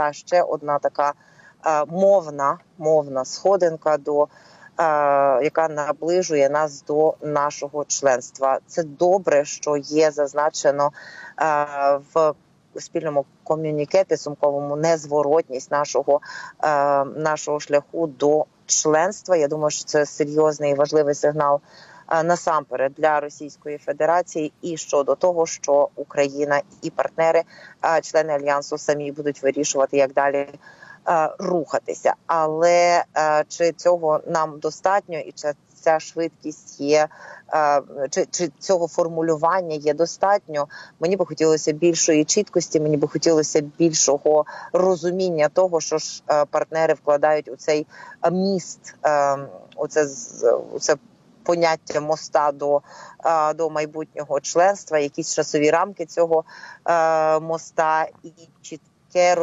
моста ще одна така е, мовна, мовна сходинка до. е, Яка наближує нас до нашого членства, це добре, що є зазначено е, в спільному ком'юніке підсумковому незворотність нашого, нашого шляху до членства. Я думаю, що це серйозний і важливий сигнал насамперед для Російської Федерації, і щодо того, що Україна і партнери, члени альянсу, самі будуть вирішувати, як далі. Рухатися, але чи цього нам достатньо, і чи ця швидкість є, чи, чи цього формулювання є достатньо? Мені би хотілося більшої чіткості, мені би хотілося більшого розуміння того, що ж партнери вкладають у цей міст, у це у це поняття моста до, е, до майбутнього членства, якісь часові рамки цього е, моста і чітке